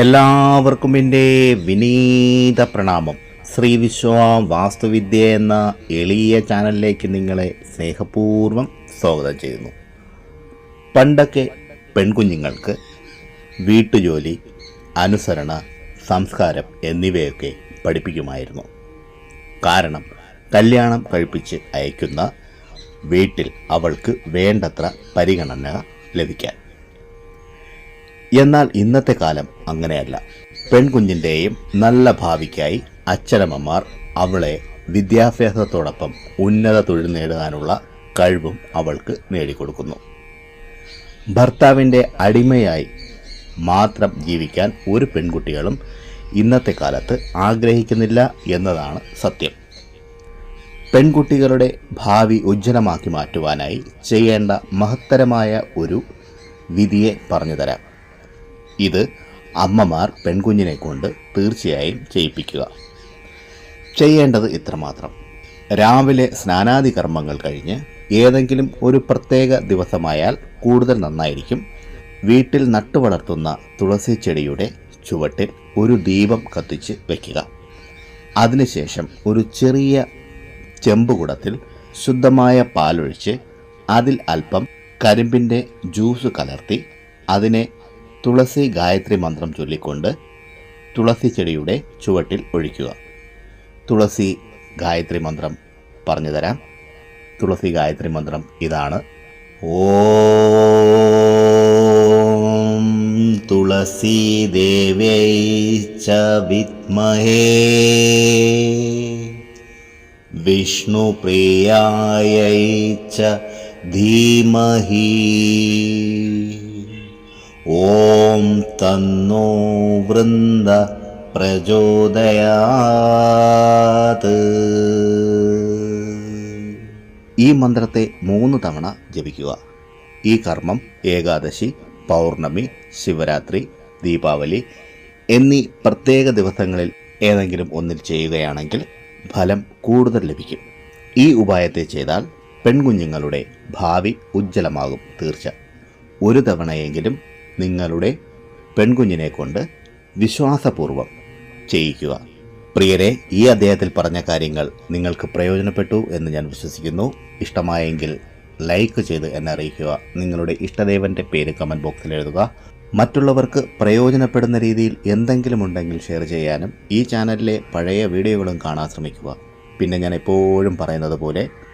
എല്ലാവർക്കും എന്റെ വിനീത പ്രണാമം. ശ്രീ വിശ്വ വാസ്തുവിദ്യ എന്ന എളിയ ചാനലിലേക്ക് നിങ്ങളെ സ്നേഹപൂർവം സ്വാഗതം ചെയ്യുന്നു. പണ്ടൊക്കെ പെൺകുഞ്ഞുങ്ങൾക്ക് വീട്ടുജോലി അനുസരണ സംസ്കാരം എന്നിവയൊക്കെ പഠിപ്പിക്കുമായിരുന്നു. കാരണം കല്യാണം കഴിപ്പിച്ച് അയക്കുന്ന വീട്ടിൽ അവൾക്ക് വേണ്ടത്ര പരിഗണന ലഭിക്കാൻ. എന്നാൽ ഇന്നത്തെ കാലം അങ്ങനെയല്ല. പെൺകുഞ്ഞിന്റെയും നല്ല ഭാവിക്കായി അച്ഛനമ്മമാർ അവളെ വിദ്യാഭ്യാസത്തോടൊപ്പം ഉന്നത തൊഴിൽ നേടാനുള്ള കഴിവും അവൾക്ക് നേടിക്കൊടുക്കുന്നു. ഭർത്താവിന്റെ അടിമയായി മാത്രം ജീവിക്കാൻ ഒരു പെൺകുട്ടികളും ഇന്നത്തെ കാലത്ത് ആഗ്രഹിക്കുന്നില്ല എന്നതാണ് സത്യം. പെൺകുട്ടികളുടെ ഭാവി ഉജ്ജ്വലമാക്കി മാറ്റുവാനായി ചെയ്യേണ്ട മഹത്തരമായ ഒരു വിധിയെ പറഞ്ഞു തരാം. ഇത് അമ്മമാർ പെൺകുഞ്ഞിനെ കൊണ്ട് തീർച്ചയായും ചെയ്യിപ്പിക്കുക. ചെയ്യേണ്ടത് ഇത്രമാത്രം. രാവിലെ സ്നാനാദി കർമ്മങ്ങൾ കഴിഞ്ഞ് ഏതെങ്കിലും ഒരു പ്രത്യേക ദിവസമായാൽ കൂടുതൽ നന്നായിരിക്കും. വീട്ടിൽ നട്ടുവളർത്തുന്ന തുളസി ചെടിയുടെ ചുവട്ടിൽ ഒരു ദീപം കത്തിച്ച് വയ്ക്കുക അതിനുശേഷം ഒരു ചെറിയ ചെമ്പുകുടത്തിൽ ശുദ്ധമായ പാലൊഴിച്ച് അതിൽ അല്പം കരിമ്പിന്റെ ജ്യൂസ് കലർത്തി അതിനെ തുളസി ഗായത്രി മന്ത്രം ചൊല്ലിക്കൊണ്ട് തുളസി ചെടിയുടെ ചുവട്ടിൽ ഒഴിക്കുക. തുളസി ഗായത്രി മന്ത്രം പറഞ്ഞു തരാം. തുളസി ഗായത്രി മന്ത്രം ഇതാണ്. ഓം തുളസി ച വിദ്മഹേ വിഷ്ണുപ്രിയായൈ ച ധീമഹി. ഓം തന്നോ വൃന്ദ പ്രചോദയാത്. ഈ മന്ത്രത്തെ മൂന്ന് തവണ ജപിക്കുക. ഈ കർമ്മം ഏകാദശി പൗർണമി ശിവരാത്രി ദീപാവലി എന്നീ പ്രത്യേക ദിവസങ്ങളിൽ ഏതെങ്കിലും ഒന്നിൽ ചെയ്യുകയാണെങ്കിൽ ഫലം കൂടുതൽ ലഭിക്കും. ഈ ഉപായത്തെ ചെയ്താൽ പെൺകുഞ്ഞുങ്ങളുടെ ഭാവി ഉജ്ജ്വലമാകും തീർച്ച. ഒരു തവണയെങ്കിലും നിങ്ങളുടെ പെൺകുഞ്ഞിനെ കൊണ്ട് വിശ്വാസപൂർവം ചെയ്യിക്കുക. പ്രിയരെ ഈ അദ്ദേഹത്തിൽ പറഞ്ഞ കാര്യങ്ങൾ നിങ്ങൾക്ക് പ്രയോജനപ്പെട്ടു എന്ന് ഞാൻ വിശ്വസിക്കുന്നു. ഇഷ്ടമായെങ്കിൽ ലൈക്ക് ചെയ്ത് എന്നെ അറിയിക്കുക. നിങ്ങളുടെ ഇഷ്ടദേവന്റെ പേര് കമന്റ് ബോക്സിൽ എഴുതുക. മറ്റുള്ളവർക്ക് പ്രയോജനപ്പെടുന്ന രീതിയിൽ എന്തെങ്കിലും ഉണ്ടെങ്കിൽ ഷെയർ ചെയ്യാനും ഈ ചാനലിലെ പഴയ വീഡിയോകളും കാണാൻ ശ്രമിക്കുക. പിന്നെ ഞാൻ എപ്പോഴും പറയുന്നത് പോലെ